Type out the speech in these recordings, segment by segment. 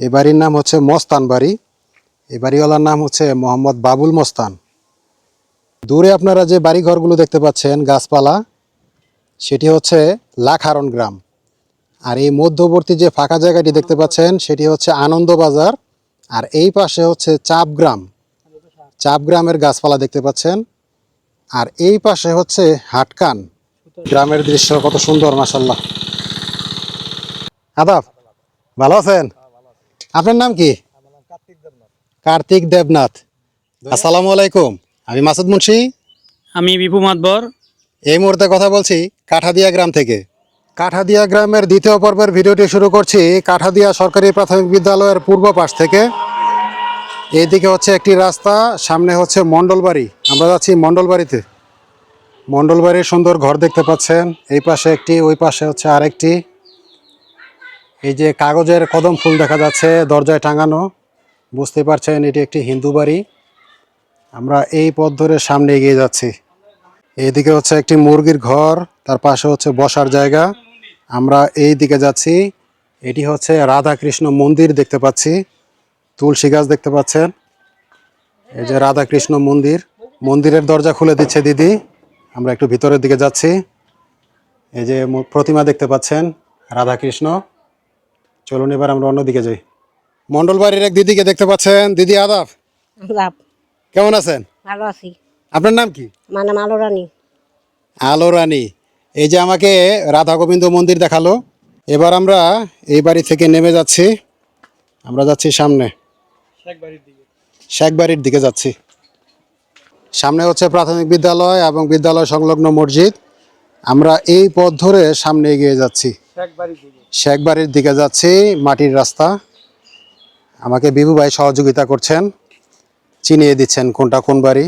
এই বাড়ির নাম হচ্ছে মস্তান বাড়ি। এই বাড়িওয়ালার নাম হচ্ছে মোহাম্মদ বাবুল মস্তান। দূরে আপনারা যে বাড়ি ঘরগুলো দেখতে পাচ্ছেন, গাছপালা, সেটি হচ্ছে লাখারণ গ্রাম। আর এই মধ্যবর্তী যে ফাঁকা জায়গাটি দেখতে পাচ্ছেন, সেটি হচ্ছে আনন্দবাজার আর এই পাশে হচ্ছে চাপগ্রাম চাপগ্রামের গাছপালা দেখতে পাচ্ছেন। আর এই পাশে হচ্ছে হাটকান। গ্রামের দৃশ্য কত সুন্দর মাসাল্লাহ আদাব, ভালো আছেন? আপনার নাম কি? কার্তিক দেবনাথ। আসসালামু আলাইকুম। আমি মাসুদ মুন্সি। আমি বিপু মাতবর। এই মুহূর্তে কথা বলছি কাঠাদিয়া গ্রাম থেকে। কাঠাদিয়া গ্রামের দ্বিতীয় পর্বের ভিডিওটি শুরু করছি কাঠাদিয়া সরকারি প্রাথমিক বিদ্যালয়ের পূর্ব পাশ থেকে। এইদিকে হচ্ছে একটি রাস্তা সামনে হচ্ছে মণ্ডলবাড়ি। আমরা যাচ্ছি মণ্ডলবাড়িতে। মণ্ডলবাড়ির সুন্দর ঘর দেখতে পাচ্ছেন। এই পাশে একটি ওই পাশে হচ্ছে আরেকটি। এই যে কাগজের কদম ফুল দেখা যাচ্ছে, দরজায় টাঙানো। বুঝতে পারছেন, এটি একটি হিন্দু বাড়ি। আমরা এই পথ ধরে সামনে এগিয়ে যাচ্ছি। এইদিকে হচ্ছে একটি মুরগির ঘর, তার পাশে হচ্ছে বসার জায়গা। আমরা এই দিকে যাচ্ছি। এটি হচ্ছে রাধা কৃষ্ণ মন্দির দেখতে পাচ্ছি। তুলসী গাছ দেখতে পাচ্ছেন। এই যে রাধা কৃষ্ণ মন্দির। মন্দিরের দরজা খুলে দিচ্ছে দিদি। আমরা একটু ভিতরের দিকে যাচ্ছি। এই যে প্রতিমা দেখতে পাচ্ছেন রাধা কৃষ্ণ চলুন এবার আমরা অন্যদিকে যাই। মন্ডল বাড়ির এক দিদিকে দেখতে পাচ্ছেন দিদি আদাব। লাভ কেমন আছেন? ভালো আছি। আপনার নাম কি? আমার নাম আলো রানী আলো রানী। এই যে আমাকে রাধা গোবিন্দ মন্দির দেখাল এবার আমরা এই বাড়ি থেকে নেমে যাচ্ছি। আমরা যাচ্ছি সামনে। শেখ বাড়ির দিকে যাচ্ছি। সামনে হচ্ছে প্রাথমিক বিদ্যালয় এবং বিদ্যালয় সংলগ্ন মসজিদ। আমরা এই পথ ধরে সামনে এগিয়ে যাচ্ছি। শেখ বাড়ির দিকে। যাচ্ছি, মাটির রাস্তা। আমাকে বিভু ভাই সহযোগিতা করছেন, চিনিয়ে দিচ্ছেন কোনটা কোন বাড়ি।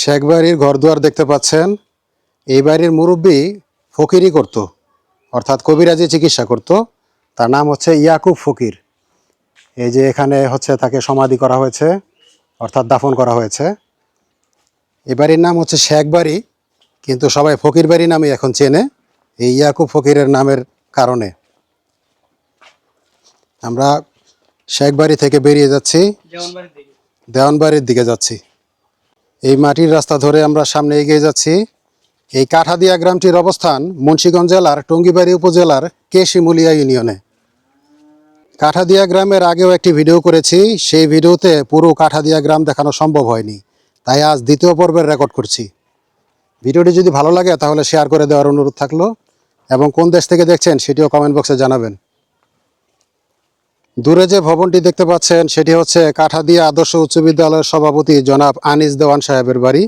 শেখ বাড়ির ঘরদুয়ার দেখতে পাচ্ছেন, এই বাড়ির মুরব্বী ফকিরই করত, অর্থাৎ কবিরাজি চিকিৎসা করত। তার নাম হচ্ছে ইয়াকুব ফকির। এই যে এখানে হচ্ছে তাকে সমাধি করা হয়েছে, অর্থাৎ দাফন করা হয়েছে। এ বাড়ির নাম হচ্ছে শেখ বাড়ি কিন্তু সবাই ফকির বাড়ি নামে এখন চেনে। এই ইয়াকুব ফকিরের নামের কারণে। আমরা শেখ বাড়ি থেকে বেরিয়ে যাচ্ছি। দেওয়ানবাড়ির দিকে। যাচ্ছি। এই মাটির রাস্তা ধরে আমরা সামনে এগিয়ে যাচ্ছি। এই কাঠাদিয়া গ্রামটির অবস্থান মুন্সিগঞ্জ জেলার টঙ্গিবাড়ি উপজেলার কেশিমুলিয়া ইউনিয়নে। কাঠাদিয়া গ্রামের আগেও একটি ভিডিও করেছি। সেই ভিডিওতে পুরো কাঠাদিয়া গ্রাম দেখানো সম্ভব হয়নি। তাই আজ দ্বিতীয় পর্বের রেকর্ড করছি। ভিডিওটি যদি ভালো লাগে তাহলে শেয়ার করে দেওয়ার অনুরোধ থাকল। এবং কোন দেশ থেকে দেখছেন সেটিও কমেন্ট বক্সে জানাবেন। দূরে যে ভবনটি দেখতে পাচ্ছেন, সেটি হচ্ছে কাঠাদিয়া আদর্শ উচ্চ বিদ্যালয়ের সভাপতি জনাব আনিস দেওয়ান সাহেবের বাড়ি।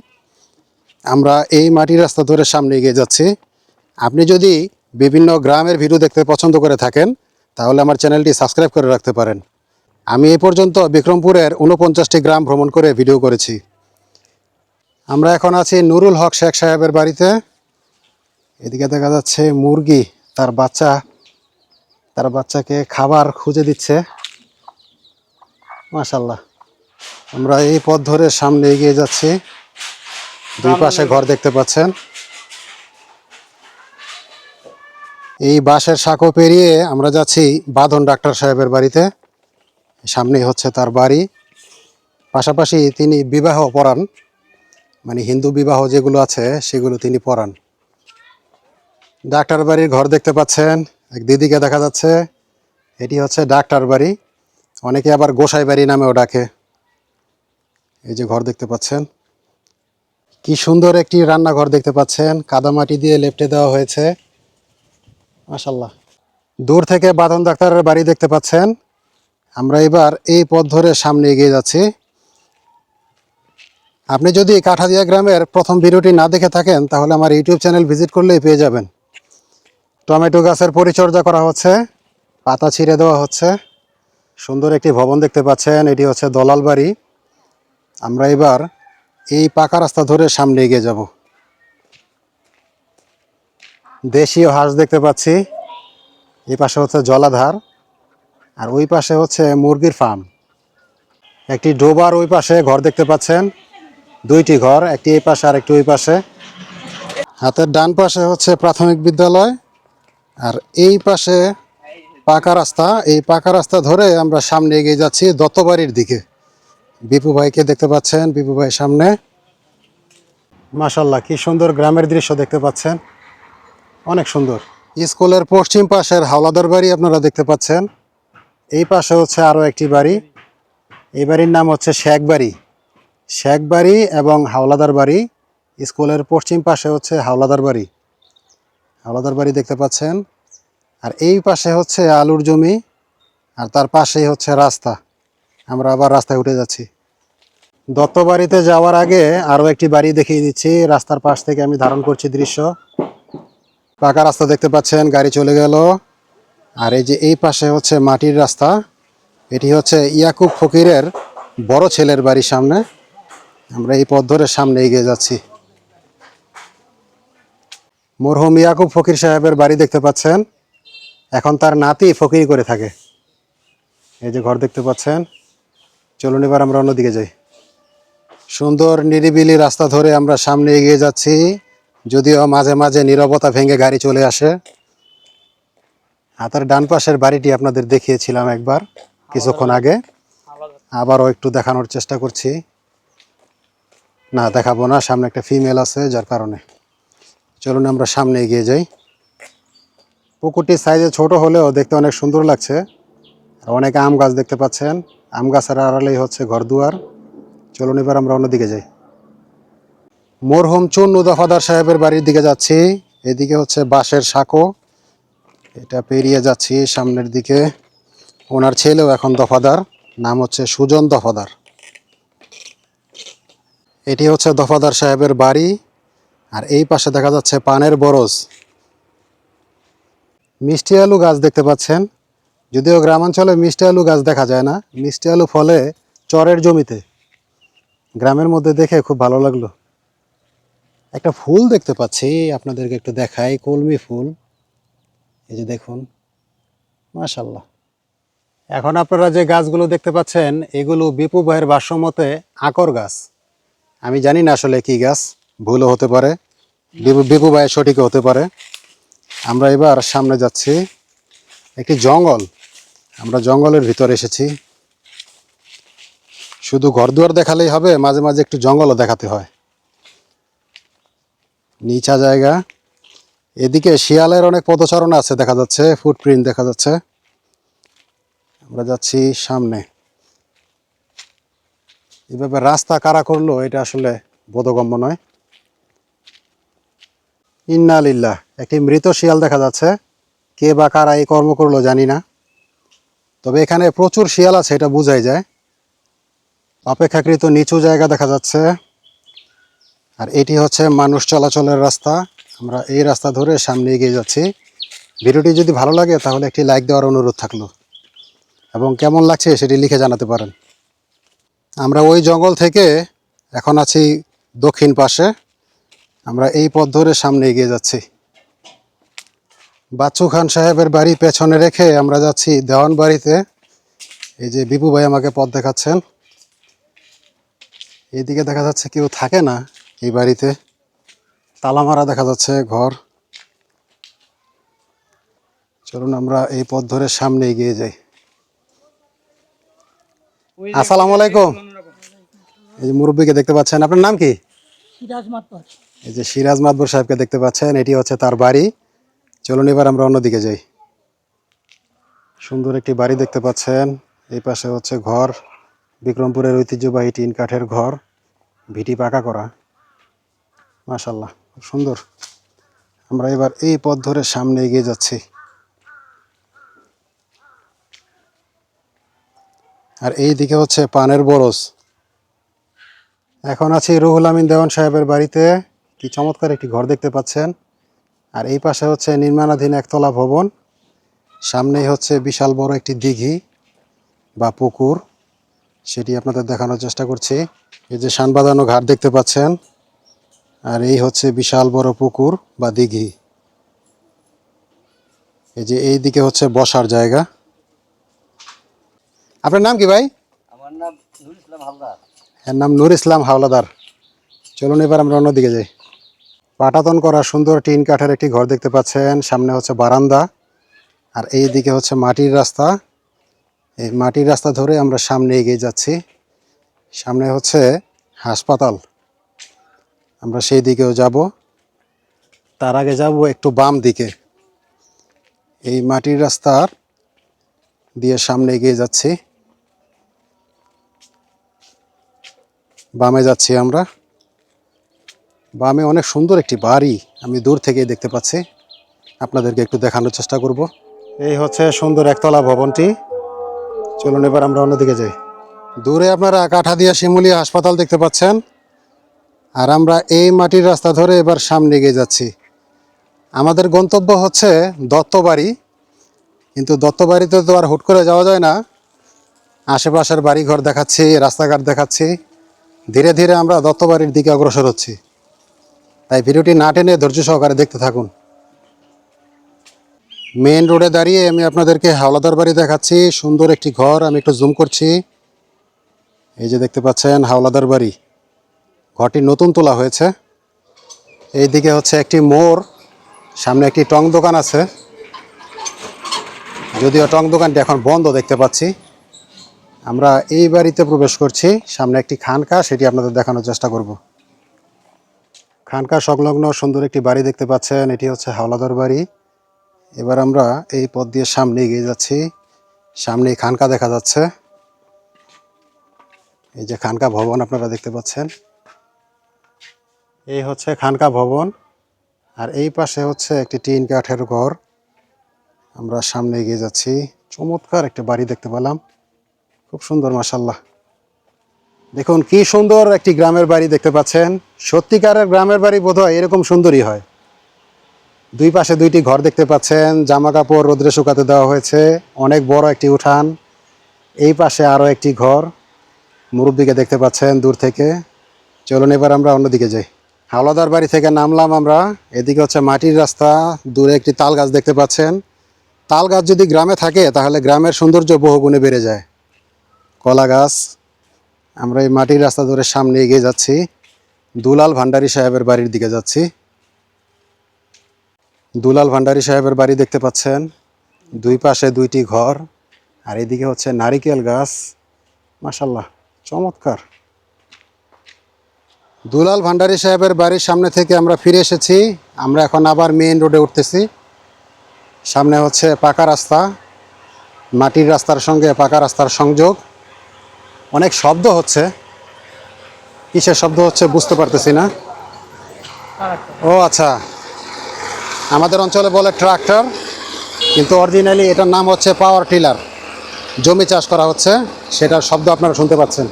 আমরা এই মাটির রাস্তা ধরে সামনে এগিয়ে যাচ্ছি। আপনি যদি বিভিন্ন গ্রামের ভিডিও দেখতে পছন্দ করে থাকেন, তাহলে আমার চ্যানেলটি সাবস্ক্রাইব করে রাখতে পারেন। আমি এ পর্যন্ত বিক্রমপুরের উনপঞ্চাশটি গ্রাম ভ্রমণ করে ভিডিও করেছি। আমরা এখন আছি নুরুল হক শেখ সাহেবের বাড়িতে। এদিকে দেখা যাচ্ছে মুরগি তার বাচ্চা তার বাচ্চাকে খাবার খুঁজে দিচ্ছে। মাশাল্লাহ আমরা এই পথ ধরে সামনে এগিয়ে যাচ্ছি। দুই পাশে ঘর দেখতে পাচ্ছেন। এই বাঁশের সাঁকো পেরিয়ে আমরা যাচ্ছি বাঁধন ডাক্তার সাহেবের বাড়িতে। সামনেই হচ্ছে তার বাড়ি। পাশাপাশি তিনি বিবাহ পড়ান। মানে হিন্দু বিবাহ যেগুলো আছে সেগুলো তিনি পড়ান। ডাক্তার বাড়ির ঘর দেখতে পাচ্ছেন। এক দিদিকে দেখা যাচ্ছে। এটি হচ্ছে ডাক্তার বাড়ি। অনেকে আবার গোসাই বাড়ি নামেও ডাকে। এই যে ঘর দেখতে পাচ্ছেন। কি সুন্দর একটি রান্নাঘর দেখতে পাচ্ছেন। কাদামাটি দিয়ে লেপটে দেওয়া হয়েছে। মাশাল্লাহ দূর থেকে বাঁধন ডাক্তারের বাড়ি দেখতে পাচ্ছেন। আমরা এবার এই পথ ধরে সামনে এগিয়ে যাচ্ছি। আপনি যদি কাঠাদিয়া গ্রামের প্রথম ভিডিওটি না দেখে থাকেন, তাহলে আমার ইউটিউব চ্যানেল ভিজিট করলেই পেয়ে যাবেন। টমেটো গাছের পরিচর্যা করা হচ্ছে। পাতা ছিঁড়ে দেওয়া হচ্ছে। সুন্দর একটি ভবন দেখতে পাচ্ছেন। এটি হচ্ছে দলাল বাড়ি আমরা এবার এই পাকা রাস্তা ধরে সামনে এগিয়ে যাব। দেশীয় হাঁস দেখতে পাচ্ছি। এই পাশে হচ্ছে জলাধার আর ওই পাশে হচ্ছে মুরগির ফার্ম। একটি ডোবার ওই পাশে ঘর দেখতে পাচ্ছেন। দুইটি ঘর, একটি এই পাশে আর একটি ওই পাশে। হাতের ডান পাশে হচ্ছে প্রাথমিক বিদ্যালয়। আর এই পাশে পাকা রাস্তা, এই পাকা রাস্তা ধরে আমরা সামনে এগিয়ে যাচ্ছি দত্তবাড়ির দিকে। বিপু ভাইকে দেখতে পাচ্ছেন, বিপু ভাই সামনে। মাশাল্লাহ কি সুন্দর গ্রামের দৃশ্য দেখতে পাচ্ছেন। অনেক সুন্দর। স্কুলের পশ্চিম পাশের হাওলাদার বাড়ি আপনারা দেখতে পাচ্ছেন। এই পাশে হচ্ছে আরও একটি বাড়ি। এই বাড়ির নাম হচ্ছে শেখ বাড়ি। শেখ বাড়ি এবং হাওলাদার বাড়ি। স্কুলের পশ্চিম পাশে হচ্ছে হাওলাদার বাড়ি। হাওলাদার বাড়ি দেখতে পাচ্ছেন। আর এই পাশে হচ্ছে আলুর জমি, আর তার পাশেই হচ্ছে রাস্তা। আমরা আবার রাস্তায় উঠে যাচ্ছি। দত্ত বাড়িতে যাওয়ার আগে আরও একটি বাড়ি দেখিয়ে দিচ্ছি। রাস্তার পাশ থেকে আমি ধারণ করছি দৃশ্য। পাকা রাস্তা দেখতে পাচ্ছেন, গাড়ি চলে গেল। আর এই যে এই পাশে হচ্ছে মাটির রাস্তা, এটি হচ্ছে ইয়াকুব ফকিরের বড় ছেলের বাড়ির সামনে। আমরা এই পথ ধরে সামনে এগিয়ে যাচ্ছি। মরহুম ইয়াকুব ফকির সাহেবের বাড়ি দেখতে পাচ্ছেন। এখন তার নাতি ফকির করে থাকে। এই যে ঘর দেখতে পাচ্ছেন। চলুন এবার আমরা অন্যদিকে যাই। সুন্দর নিরিবিলি রাস্তা ধরে আমরা সামনে এগিয়ে যাচ্ছি। যদিও মাঝে মাঝে নীরবতা ভেঙে গাড়ি চলে আসে। হাতের ডান পাশের বাড়িটি আপনাদের দেখিয়েছিলাম একবার কিছুক্ষণ আগে। আবারও একটু দেখানোর চেষ্টা করছি। না, দেখাবো না। সামনে একটা ফিমেল আছে, যার কারণে। চলুন আমরা সামনে এগিয়ে যাই। পুকুরটি সাইজে ছোট হলেও দেখতে অনেক সুন্দর লাগছে। আর অনেক আম গাছ দেখতে পাচ্ছেন। আম গাছের আড়ালেই হচ্ছে ঘর দুয়ার চলুন এবার আমরা অন্যদিকে যাই। মরহুম চুন্নু দফাদার সাহেবের বাড়ির দিকে যাচ্ছি। এদিকে হচ্ছে বাঁশের সাঁকো। এটা পেরিয়ে যাচ্ছি সামনের দিকে। ওনার ছেলেও এখন দফাদার। নাম হচ্ছে সুজন দফাদার। এটি হচ্ছে দফাদার সাহেবের বাড়ি। আর এই পাশে দেখা যাচ্ছে পানের বরজ। মিষ্টি আলু গাছ দেখতে পাচ্ছেন। যদিও গ্রামাঞ্চলে মিষ্টি আলু গাছ দেখা যায় না, মিষ্টি আলু ফলে চরের জমিতে। গ্রামের মধ্যে দেখে খুব ভালো লাগল। একটা ফুল দেখতে পাচ্ছি, আপনাদেরকে একটু দেখাই, কলমি ফুল। এই যে দেখুন মাশাল্লাহ এখন আপনারা যে গাছগুলো দেখতে পাচ্ছেন, এগুলো বিপু ভাইয়ের ভাষ্যমতে আকর গাছ। আমি জানি না আসলে কি গাছ। ভুলও হতে পারে, বিপু ভাইয়ের সঠিকও হতে পারে। আমরা এবার সামনে যাচ্ছি একটি জঙ্গল। আমরা জঙ্গলের ভিতর এসেছি। শুধু ঘরদুয়ার দেখালেই হবে, মাঝে মাঝে একটু জঙ্গলও দেখাতে হয়। নিচা জায়গা। এদিকে শিয়ালের অনেক পদচারণা আছে, দেখা যাচ্ছে ফুটপ্রিন্ট দেখা যাচ্ছে। আমরা যাচ্ছি সামনে। এভাবে রাস্তা কারা করল, এটা আসলে বোধগম্য নয়। ইন্নালিল্লাহ একটি মৃত শিয়াল দেখা যাচ্ছে। কে বা কারা এই কর্ম করল জানি না। তবে এখানে প্রচুর শিয়াল আছে, এটা বোঝাই যায়। অপেক্ষাকৃত নিচু জায়গা দেখা যাচ্ছে। আর এটি হচ্ছে মানুষ চলাচলের রাস্তা। আমরা এই রাস্তা ধরে সামনে এগিয়ে যাচ্ছি। ভিডিওটি যদি ভালো লাগে, তাহলে একটি লাইক দেওয়ার অনুরোধ থাকল। এবং কেমন লাগছে সেটি লিখে জানাতে পারেন। আমরা ওই জঙ্গল থেকে এখন আছি দক্ষিণ পাশে। আমরা এই পথ ধরে সামনে এগিয়ে যাচ্ছি। বাচ্চু খান সাহেবের বাড়ি পেছনে রেখে আমরা যাচ্ছি দেওয়ান বাড়িতে। এই যে বিপু ভাই আমাকে পথ দেখাচ্ছেন। এইদিকে দেখা যাচ্ছে কেউ থাকে না এই বাড়িতে। তালা মারা দেখা যাচ্ছে ঘর। চলুন আমরা এই পথ ধরে সামনে এগিয়ে যাই। আসসালামু আলাইকুম। এই যে মুরব্বীকে দেখতে পাচ্ছেন। আপনার নাম কি? সিরাজ মাতবার। এই যে সিরাজ মাদবর সাহেবকে দেখতে পাচ্ছেন, এটি হচ্ছে তার বাড়ি। চলুন এবার আমরা অন্যদিকে যাই। সুন্দর একটি বাড়ি দেখতে পাচ্ছেন। এই পাশে হচ্ছে ঘর। বিক্রমপুরের ঐতিহ্যবাহী টিন কাঠের ঘর। ভিটি পাকা করা। মাশাল্লাহ খুব সুন্দর। আমরা এবার এই পথ ধরে সামনে এগিয়ে যাচ্ছি। আর এই দিকে হচ্ছে পানের বরজ। এখন আছি রুহুল আমিন দেওয়ান সাহেবের বাড়িতে। কি চমৎকার একটি ঘর দেখতে পাচ্ছেন। আর এই পাশে হচ্ছে নির্মাণাধীন একতলা ভবন। সামনেই হচ্ছে বিশাল বড় একটি দিঘি বা পুকুর। সেটি আপনাদের দেখানোর চেষ্টা করছি। এই যে শান বাঁধানো ঘাট দেখতে পাচ্ছেন। আর এই হচ্ছে বিশাল বড় পুকুর বা দিঘি। এই যে এই দিকে হচ্ছে বসার জায়গা। আপনার নাম কি ভাই? আমার নাম নুর ইসলাম হালদার। এর নাম নূর ইসলাম হাওলাদার। চলুন এবার আমরা অন্যদিকে যাই। পাটাতন করা সুন্দর টিন কাঠের একটি ঘর দেখতে পাচ্ছেন। সামনে হচ্ছে বারান্দা আর এই দিকে হচ্ছে মাটির রাস্তা। এই মাটির রাস্তা ধরে আমরা সামনে এগিয়ে যাচ্ছি। সামনে হচ্ছে হাসপাতাল। আমরা সেই দিকেও যাব। তার আগে যাব একটু বাম দিকে। এই মাটির রাস্তার দিয়ে সামনে এগিয়ে যাচ্ছি। বামে যাচ্ছি আমরা। বামে অনেক সুন্দর একটি বাড়ি আমি দূর থেকেই দেখতে পাচ্ছি। আপনাদেরকে একটু দেখানোর চেষ্টা করব। এই হচ্ছে সুন্দর একতলা ভবনটি। চলুন এবার আমরা অন্যদিকে যাই। দূরে আপনারা কাঠা কাঠাদিয়া শিমুলিয়া হাসপাতাল দেখতে পাচ্ছেন। আর আমরা এই মাটির রাস্তা ধরে এবার সামনে এগিয়ে যাচ্ছি। আমাদের গন্তব্য হচ্ছে দত্তবাড়ি। কিন্তু দত্তবাড়িতে তো আর হুট করে যাওয়া যায় না। আশেপাশের বাড়িঘর দেখাচ্ছি, রাস্তাঘাট দেখাচ্ছি। ধীরে ধীরে আমরা দত্তবাড়ির দিকে অগ্রসর হচ্ছি। তাই ভিডিওটি না টেনে ধৈর্য সহকারে দেখতে থাকুন। মেন রোডে দাঁড়িয়ে আমি আপনাদেরকে হাওলাদার বাড়ি দেখাচ্ছি। সুন্দর একটি ঘর, আমি একটু জুম করছি। এই যে দেখতে পাচ্ছেন হাওলাদার বাড়ি। ঘরটি নতুন তোলা হয়েছে। এই দিকে হচ্ছে একটি মোর সামনে একটি টং দোকান আছে। যদিও টং দোকানটি এখন বন্ধ দেখতে পাচ্ছি। আমরা এই বাড়িতে প্রবেশ করছি, সামনে একটি খানকা, সেটি আপনাদের দেখানোর চেষ্টা করব। খানকা সংলগ্ন সুন্দর একটি বাড়ি দেখতে পাচ্ছেন। এটি হচ্ছে হাওলাদার বাড়ি। এবার আমরা এই পথ দিয়ে সামনে এগিয়ে যাচ্ছি। সামনে খানকা দেখা যাচ্ছে। এই যে খানকা ভবন আপনারা দেখতে পাচ্ছেন। এই হচ্ছে খানকা ভবন। আর এই পাশে হচ্ছে একটি টিন কাঠের ঘর। আমরা সামনে এগিয়ে যাচ্ছি। চমৎকার একটা বাড়ি দেখতে পেলাম। খুব সুন্দর মাসাল্লাহ দেখুন, কি সুন্দর একটি গ্রামের বাড়ি দেখতে পাচ্ছেন। সত্যিকারের গ্রামের বাড়ি বোধহয় এরকম সুন্দরই হয়। দুই পাশে দুইটি ঘর দেখতে পাচ্ছেন জামা কাপড় রোদ্রে শুকাতে দেওয়া হয়েছে, অনেক বড় একটি উঠান। এই পাশে আরও একটি ঘর, মুরব্বীকে দেখতে পাচ্ছেন দূর থেকে। চলুন এবার আমরা অন্যদিকে যাই। হাওলাদার বাড়ি থেকে নামলাম আমরা। এদিকে হচ্ছে মাটির রাস্তা, দূরে একটি তাল গাছ দেখতে পাচ্ছেন। তাল গাছ যদি গ্রামে থাকে, তাহলে গ্রামের সৌন্দর্য বহুগুণে বেড়ে যায়। কলা গাছ আমরা এই মাটির রাস্তা ধরে সামনে এগিয়ে যাচ্ছি। দুলাল ভান্ডারী সাহেবের বাড়ির দিকে যাচ্ছি। দুলাল ভান্ডারী সাহেবের বাড়ি দেখতে পাচ্ছেন। দুই পাশে দুইটি ঘর, আর এদিকে হচ্ছে নারিকেল গাছ। মাসাল্লাহ চমৎকার। দুলাল ভান্ডারী সাহেবের বাড়ির সামনে থেকে আমরা ফিরে এসেছি। আমরা এখন আবার মেইন রোডে উঠতেছি। সামনে হচ্ছে পাকা রাস্তা। মাটির রাস্তার সঙ্গে পাকা রাস্তার সংযোগ। অনেক শব্দ হচ্ছে। কিসের শব্দ হচ্ছে বুঝতে পারতেছি না। ও আচ্ছা। আমাদের অঞ্চলে বলে ট্রাক্টর, কিন্তু অরিজিনালি এটার নাম হচ্ছে পাওয়ার টিলার জমি চাষ করা হচ্ছে, সেটার শব্দ আপনারা শুনতে পাচ্ছেন।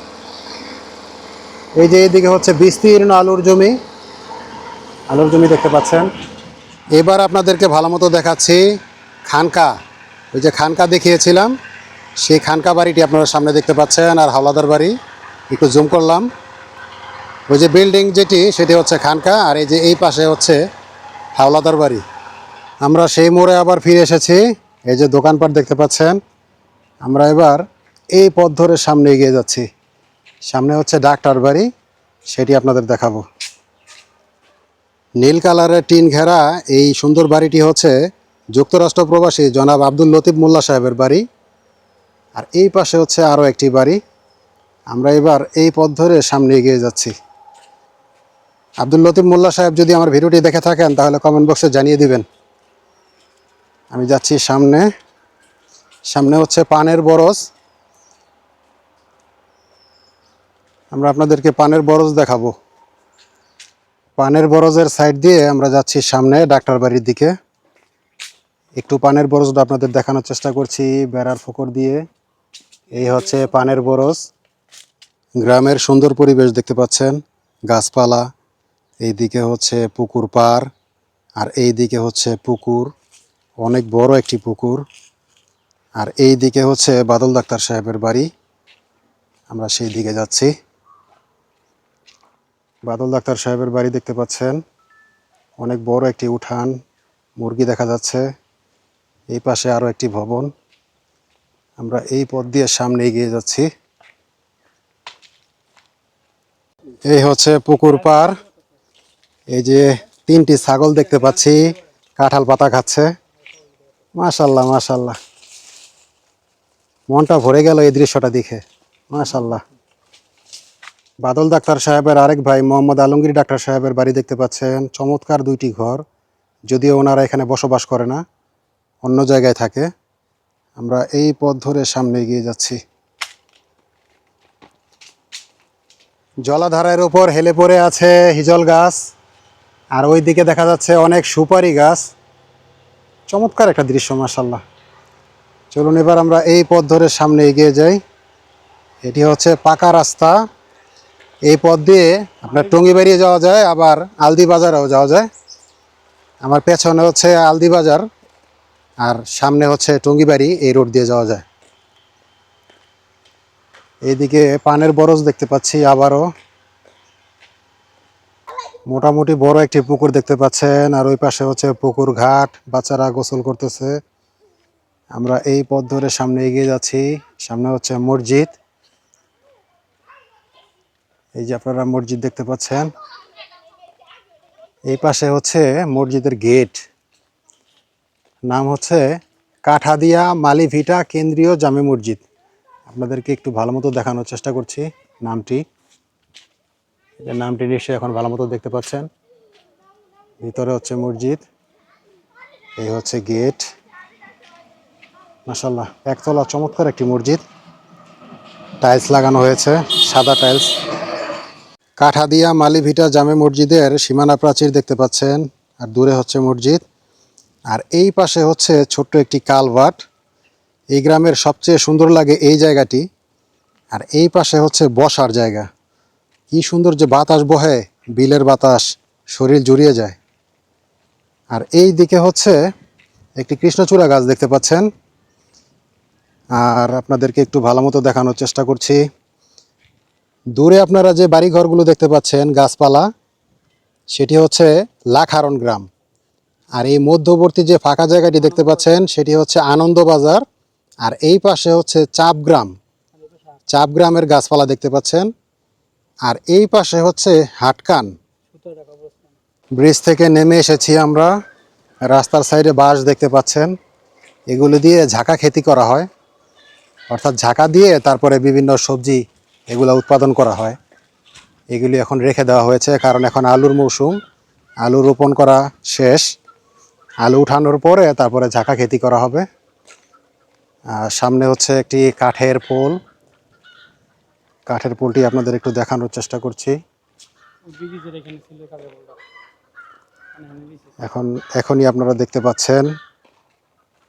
এই যে এইদিকে হচ্ছে বিস্তীর্ণ আলুর জমি। আলুর জমি দেখতে পাচ্ছেন। এবার আপনাদেরকে ভালো মতো দেখাচ্ছি। খানকা, ওই যে খানকা দেখিয়েছিলাম। সেই খানকা বাড়িটি আপনারা সামনে দেখতে পাচ্ছেন আর হাওলাদার বাড়ি। একটু জুম করলাম। ওই যে বিল্ডিং যেটি, সেটি হচ্ছে খানকা আর এই যে এই পাশে হচ্ছে হাওলাদার বাড়ি। আমরা সেই মোড়ে আবার ফিরে এসেছি। এই যে দোকানপাট দেখতে পাচ্ছেন। আমরা এবার এই পথ ধরে সামনে এগিয়ে যাচ্ছি। সামনে হচ্ছে ডাক্তার বাড়ি, সেটি আপনাদের দেখাবো। নীল কালারের টিন ঘেরা এই সুন্দর বাড়িটি হচ্ছে যুক্তরাষ্ট্র প্রবাসী জনাব আব্দুল লতিফ মোল্লা সাহেবের বাড়ি। আর এই পাশে হচ্ছে আরও একটি বাড়ি। আমরা এবার এই পথ ধরে সামনে এগিয়ে যাচ্ছি। আব্দুল লতিফ মোল্লা সাহেব যদি আমার ভিডিওটি দেখে থাকেন, তাহলে কমেন্ট বক্সে জানিয়ে দিবেন। আমি যাচ্ছি সামনে। সামনে হচ্ছে পানের বরজ। আমরা আপনাদেরকে পানের বরজ দেখাবো। পানের বরজের সাইড দিয়ে আমরা যাচ্ছি সামনে ডাক্তার বাড়ির দিকে। একটু পানের বরজটা আপনাদের দেখানোর চেষ্টা করছি, বেড়ার ফোকর দিয়ে। এই হচ্ছে পানের বরজ। গ্রামের সুন্দর পরিবেশ দেখতে পাচ্ছেন, গাছপালা, এইদিকে হচ্ছে পুকুর পার, আর এই দিকে হচ্ছে পুকুর, অনেক বড় একটি পুকুর। আর এই দিকে হচ্ছে বাদল ডাক্তার সাহেবের বাড়ি। আমরা সেই দিকে যাচ্ছি। বাদল ডাক্তার সাহেবের বাড়ি দেখতে পাচ্ছেন, অনেক বড় একটি উঠান, মুরগি দেখা যাচ্ছে। এই পাশে আরও একটি ভবন। আমরা এই পথ দিয়ে সামনে এগিয়ে যাচ্ছি। এই হচ্ছে পুকুর পার। এই যে তিনটি ছাগল দেখতে পাচ্ছি, কাঁঠাল পাতা খাচ্ছে। মাশাল্লাহ মাশাল্লাহ। মনটা ভরে গেল এই দৃশ্যটা দেখে। মাশাল্লাহ। বাদল ডাক্তার সাহেবের আরেক ভাই মোহাম্মদ আলমগীর ডাক্তার সাহেবের বাড়ি দেখতে পাচ্ছেন। চমৎকার দুইটি ঘর। যদিও ওনারা এখানে বসবাস করে না, অন্য জায়গায় থাকে। আমরা এই পথ ধরে সামনে এগিয়ে যাচ্ছি। জলাধারের উপর হেলে পড়ে আছে হিজল গাছ, আর ওই দিকে দেখা যাচ্ছে অনেক সুপারি গাছ। চমৎকার একটা দৃশ্য মাসাল্লাহ চলুন এবার আমরা এই পথ ধরে সামনে এগিয়ে যাই। এটি হচ্ছে পাকা রাস্তা। এই পথ দিয়ে আপনার টঙ্গি বেরিয়ে যাওয়া যায়, আবার আলদি বাজারেও যাওয়া যায়। আমার পেছনে হচ্ছে আলদি বাজার আর সামনে হচ্ছে টঙ্গিবাড়ি, এই রোড দিয়ে যাওয়া যায়। এইদিকে পানের বরজ দেখতে পাচ্ছি আবারও। মোটামুটি বড় একটি পুকুর দেখতে পাচ্ছেন, আর ওই পাশে হচ্ছে পুকুর ঘাট, বাচ্চারা গোসল করতেছে। আমরা এই পথ ধরে সামনে এগিয়ে যাচ্ছি, সামনে হচ্ছে মসজিদ। এই যে আপনারা মসজিদ দেখতে পাচ্ছেন। এই পাশে হচ্ছে মসজিদের গেট। নাম হচ্ছে কাঠাদিয়া মালিভিটা কেন্দ্রীয় জামে মসজিদ। আপনাদেরকে একটু ভালো মতো দেখানোর চেষ্টা করছি নামটি। নামটি নিশ্চয়ই এখন ভালো মতো দেখতে পাচ্ছেন। ভিতরে হচ্ছে মসজিদ। এই হচ্ছে গেট। মাসাল্লাহ একতলা চমৎকার একটি মসজিদ। টাইলস লাগানো হয়েছে, সাদা টাইলস। কাঠাদিয়া মালিভিটা জামে মসজিদের সীমানা প্রাচীর দেখতে পাচ্ছেন। আর দূরে হচ্ছে মসজিদ। আর এই পাশে হচ্ছে ছোট্ট একটি কালভার্ট। এই গ্রামের সবচেয়ে সুন্দর লাগে এই জায়গাটি। আর এই পাশে হচ্ছে বসার জায়গা। কি সুন্দর যে বাতাস বহে, বিলের বাতাস, শরীর জুড়িয়ে যায়। আর এই দিকে হচ্ছে একটি কৃষ্ণচূড়া গাছ দেখতে পাচ্ছেন। আর আপনাদেরকে একটু ভালো মতো দেখানোর চেষ্টা করছি। দূরে আপনারা যে বাড়িঘরগুলো দেখতে পাচ্ছেন, গাছপালা, সেটি হচ্ছে লাখারণ গ্রাম। আর এই মধ্যবর্তী যে ফাঁকা জায়গাটি দেখতে পাচ্ছেন, সেটি হচ্ছে আনন্দবাজার। আর এই পাশে হচ্ছে চাপগ্রাম। চাপগ্রামের গাছপালা দেখতে পাচ্ছেন। আর এই পাশে হচ্ছে হাটকান। ব্রিজ থেকে নেমে এসেছি আমরা। রাস্তার সাইডে বাঁশ দেখতে পাচ্ছেন। এগুলো দিয়ে ঝাঁকা খেতি করা হয়। অর্থাৎ ঝাঁকা দিয়ে তারপরে বিভিন্ন সবজি এগুলো উৎপাদন করা হয়। এগুলি এখন রেখে দেওয়া হয়েছে, কারণ এখন আলুর মৌসুম। আলু রোপণ করা শেষ। আলু উঠানোর পরে তারপরে ঝাঁকা খেতি করা হবে। আর সামনে হচ্ছে একটি কাঠের পোল। কাঠের পোলটি আপনাদের একটু দেখানোর চেষ্টা করছি। এখন, এখনই আপনারা দেখতে পাচ্ছেন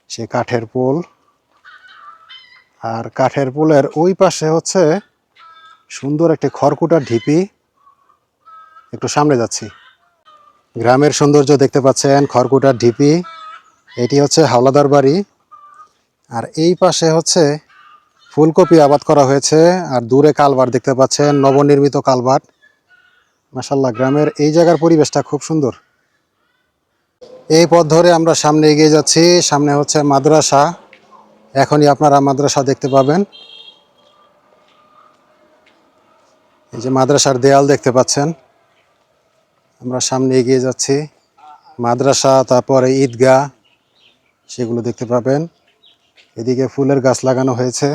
সে কাঠের পোল। আর কাঠের পোলের ওই পাশে হচ্ছে সুন্দর একটি খড়কুটার ঢিপি। একটু সামনে যাচ্ছি। গ্রামের সৌন্দর্য দেখতে পাচ্ছেন খড়কুটার ঢিপি। এটি হচ্ছে হাওলাদার বাড়ি। আর এই পাশে হচ্ছে ফুলকপি আবাদ করা হয়েছে। আর দূরে কালভার্ট দেখতে পাচ্ছেন নবনির্মিত কালভার্ট মাসাল্লাহ গ্রামের এই জায়গার পরিবেশটা খুব সুন্দর। এই পথ ধরে আমরা সামনে এগিয়ে যাচ্ছি। সামনে হচ্ছে মাদ্রাসা। এখনই আপনারা মাদ্রাসা দেখতে পাবেন। এই যে মাদ্রাসার দেয়াল দেখতে পাচ্ছেন। আমরা সামনে এগিয়ে যাচ্ছি। মাদ্রাসা, তারপরে ঈদগাহ, সেগুলো দেখতে পাবেন। এদিকে ফুলের গাছ লাগানো হয়েছে।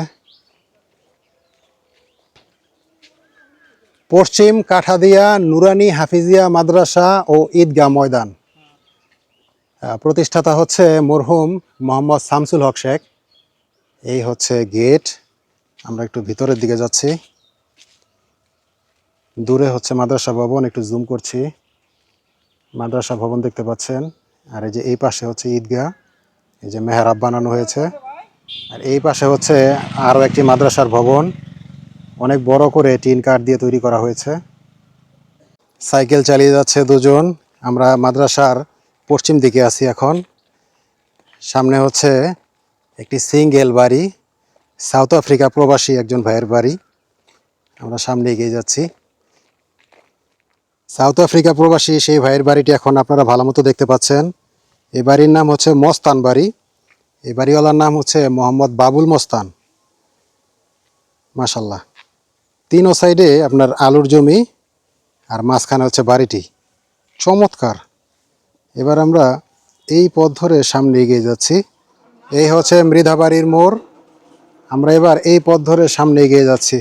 পশ্চিম কাঠাদিয়া, নুরানি হাফিজিয়া মাদ্রাসা ও ঈদগাহ ময়দান। প্রতিষ্ঠাতা হচ্ছে মরহুম মোহাম্মদ শামসুল হক শেখ। এই হচ্ছে গেট। আমরা একটু ভিতরের দিকে যাচ্ছি। দূরে হচ্ছে মাদ্রাসা ভবন, একটু জুম করছি। মাদ্রাসা ভবন দেখতে পাচ্ছেন। আর এই যে এই পাশে হচ্ছে ঈদগাহ, এই যে মেহরাব বানানো হয়েছে। আর এই পাশে হচ্ছে আরও একটি মাদ্রাসার ভবন। অনেক বড় করে টিন কাঠ দিয়ে তৈরি করা হয়েছে। সাইকেল চালিয়ে যাচ্ছে দুজন। আমরা মাদ্রাসার পশ্চিম দিকে আছি এখন। সামনে হচ্ছে একটি সিঙ্গেল বাড়ি, সাউথ আফ্রিকা প্রবাসী একজন ভাইয়ের বাড়ি। আমরা সামনে এগিয়ে যাচ্ছি। সাউথ আফ্রিকা প্রবাসী সেই ভাইয়ের বাড়িটি এখন আপনারা ভালো মতো দেখতে পাচ্ছেন। এই বাড়ির নাম হচ্ছে মস্তান বাড়ি। এই বাড়িওয়ালার নাম হচ্ছে মোহাম্মদ বাবুল মস্তান। মাশাল্লাহ তিন ও সাইডে আপনার আলুর জমি আর মাঝখানে হচ্ছে বাড়িটি। চমৎকার। এবার আমরা এই পথ ধরে সামনে এগিয়ে যাচ্ছি। এই হচ্ছে মৃধাবাড়ির মোড়। আমরা এবার এই পথ ধরে সামনে এগিয়ে যাচ্ছি।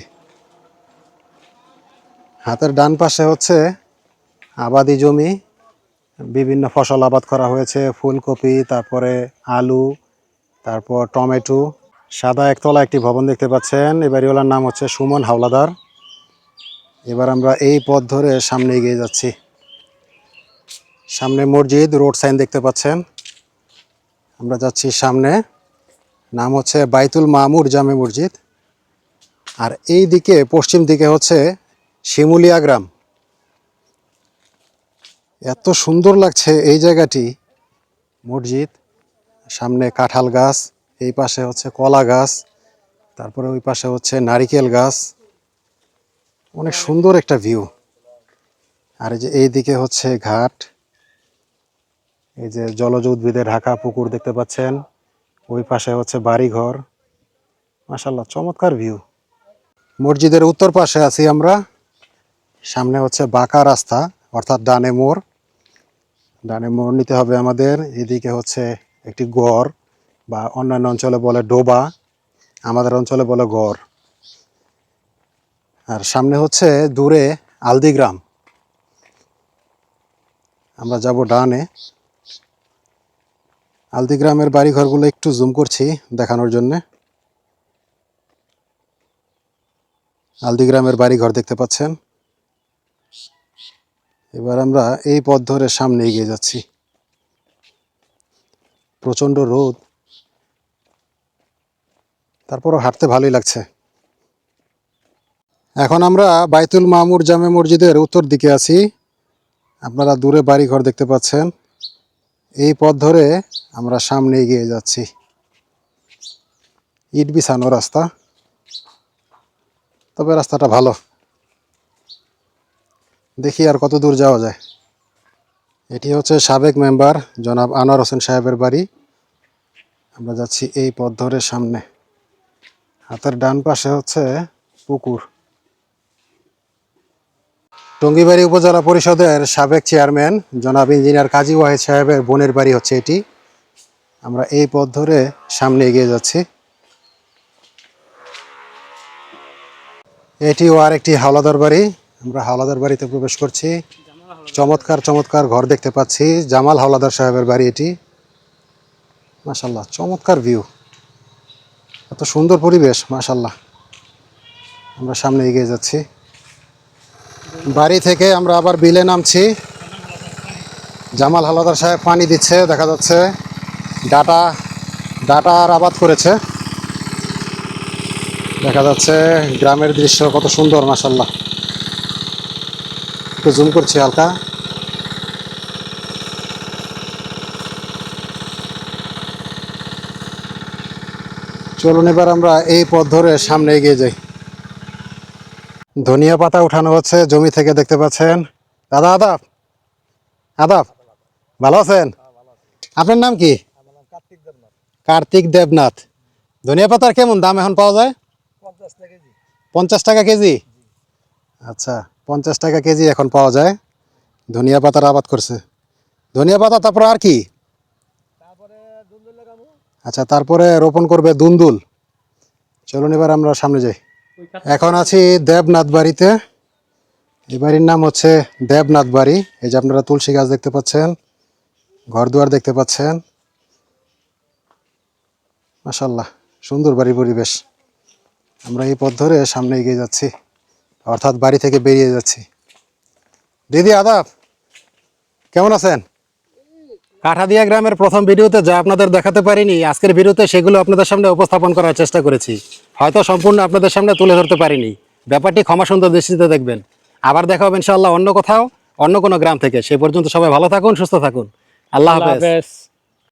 হাতের ডান পাশে হচ্ছে আবাদি জমি, বিভিন্ন ফসল আবাদ করা হয়েছে, ফুলকপি, তারপরে আলু, তারপর টমেটো, সাদা একতলা একটি ভবন দেখতে পাচ্ছেন। এই বাড়িওয়ালার নাম হচ্ছে সুমন হাওলাদার। এবার আমরা এই পথ ধরে সামনে এগিয়ে যাচ্ছি। সামনে মসজিদ, রোড সাইন দেখতে পাচ্ছেন। আমরা যাচ্ছি সামনে। নাম হচ্ছে বাইতুল মামুর জামে মসজিদ। আর এই দিকে পশ্চিম দিকে হচ্ছে শিমুলিয়া গ্রাম। এত সুন্দর লাগছে এই জায়গাটি। মসজিদ, সামনে কাঁঠাল গাছ, এই পাশে হচ্ছে কলা গাছ, তারপরে ওই পাশে হচ্ছে নারিকেল গাছ। অনেক সুন্দর একটা ভিউ। আর এই যে এই দিকে হচ্ছে ঘাট। এই যে জলজ উদ্ভিদে ঢাকা পুকুর দেখতে পাচ্ছেন। ওই পাশে হচ্ছে বাড়িঘর। মাসাল্লাহ চমৎকার ভিউ। মসজিদের উত্তর পাশে আছি আমরা। সামনে হচ্ছে বাঁকা রাস্তা, অর্থাৎ ডানে মোড়। ডানে মোড় নিতে হবে আমাদের, এদিকে হচ্ছে একটি গড় বা অন্যান্য অঞ্চলে বলে ডোবা, আমাদের অঞ্চলে বলে গড়। আর সামনে হচ্ছে দূরে আলদি গ্রাম আমরা যাব ডানে। আলদি গ্রামের বাড়ি ঘরগুলো একটু জুম করছি দেখানোর জন্য। আলদি গ্রামের বাড়ি ঘর দেখতে পাচ্ছেন। এবার আমরা এই পথ ধরে সামনে এগিয়ে যাচ্ছি। প্রচণ্ড রোদ। তারপরও হাঁটতে ভালোই লাগছে। এখন আমরা বাইতুল মামুর জামে মসজিদের উত্তর দিকে আছি। আপনারা দূরে বাড়ি ঘর দেখতে পাচ্ছেন। এই পথ ধরে আমরা সামনে এগিয়ে যাচ্ছি। ইট বিছানো রাস্তা। তবে রাস্তাটা ভালো। দেখি আর কত দূর যাওয়া যায়। এটি হচ্ছে সাবেক মেম্বার জনাব আনোয়ার হোসেন সাহেবের বাড়ি। আমরা যাচ্ছি এই পথ ধরে সামনে। হাতের ডান পাশে হচ্ছে পুকুর। টঙ্গিবাড়ি উপজেলা পরিষদের সাবেক চেয়ারম্যান জনাব ইঞ্জিনিয়ার কাজী ওয়াহিদ সাহেবের বোনের বাড়ি হচ্ছে এটি। আমরা এই পথ ধরে সামনে এগিয়ে যাচ্ছি। এটিও আর একটি হাওলাদার বাড়ি। আমরা হাওলাদার বাড়িতে প্রবেশ করছি। চমৎকার চমৎকার ঘর দেখতে পাচ্ছি। জামাল হাওলাদার সাহেবের বাড়ি এটি। মাশাল্লাহ চমৎকার ভিউ এত সুন্দর পরিবেশ মাশাল্লাহ আমরা সামনে এগিয়ে যাচ্ছি। বাড়ি থেকে আমরা আবার বিলে নামছি। জামাল হাওলাদার সাহেব পানি দিচ্ছে, দেখা যাচ্ছে। ডাটা ডাটার আবাদ করেছে। দেখা যাচ্ছে গ্রামের দৃশ্য কত সুন্দর মাসাল্লাহ একটু জুম করছি হালকা। চলুন এবার আমরা এই পথ ধরে সামনে এগিয়ে যাই। ধনিয়া পাতা উঠানো হচ্ছে জমি থেকে দেখতে পাচ্ছেন। দাদা আদাব। আদাব ভালো আছেন? আপনার নাম কি? কার্তিক দেবনাথ। ধনিয়া পাতার কেমন দাম এখন পাওয়া যায়? পঞ্চাশ টাকা কেজি? আচ্ছা। পঞ্চাশ টাকা কেজি এখন পাওয়া যায়। ধনিয়া পাতার আবাদ করছে। ধনিয়া পাতা তারপর আর কি? আচ্ছা তারপরে রোপণ করবে দুন্দুল। চলুন এবার আমরা সামনে যাই। এখন আছি দেবনাথ বাড়িতে। এই বাড়ির নাম হচ্ছে দেবনাথ বাড়ি। এই যে আপনারা তুলসী গাছ দেখতে পাচ্ছেন ঘর দুয়ার দেখতে পাচ্ছেন। মাসাল্লাহ সুন্দর বাড়ির পরিবেশ। আমরা এই পথ ধরে সামনে এগিয়ে যাচ্ছি। অর্থাৎ বাড়ি থেকে বেরিয়ে যাচ্ছি। দিদি, আদাব, কেমন আছেন? কাঠাদিয়া গ্রামের প্রথম ভিডিওতে যা আপনাদের দেখাতে পারিনি, আজকের ভিডিওতে সেগুলো আপনাদের সামনে উপস্থাপন করার চেষ্টা করেছি। হয়তো সম্পূর্ণ আপনাদের সামনে তুলে ধরতে পারিনি। ব্যাপারটি ক্ষমা সুন্দর দৃষ্টিতে দেখবেন। আবার দেখা হবে ইনশাআল্লাহ অন্য কোথাও, অন্য কোনো গ্রাম থেকে। সে পর্যন্ত সবাই ভালো থাকুন, সুস্থ থাকুন। আল্লাহ হাফেজ।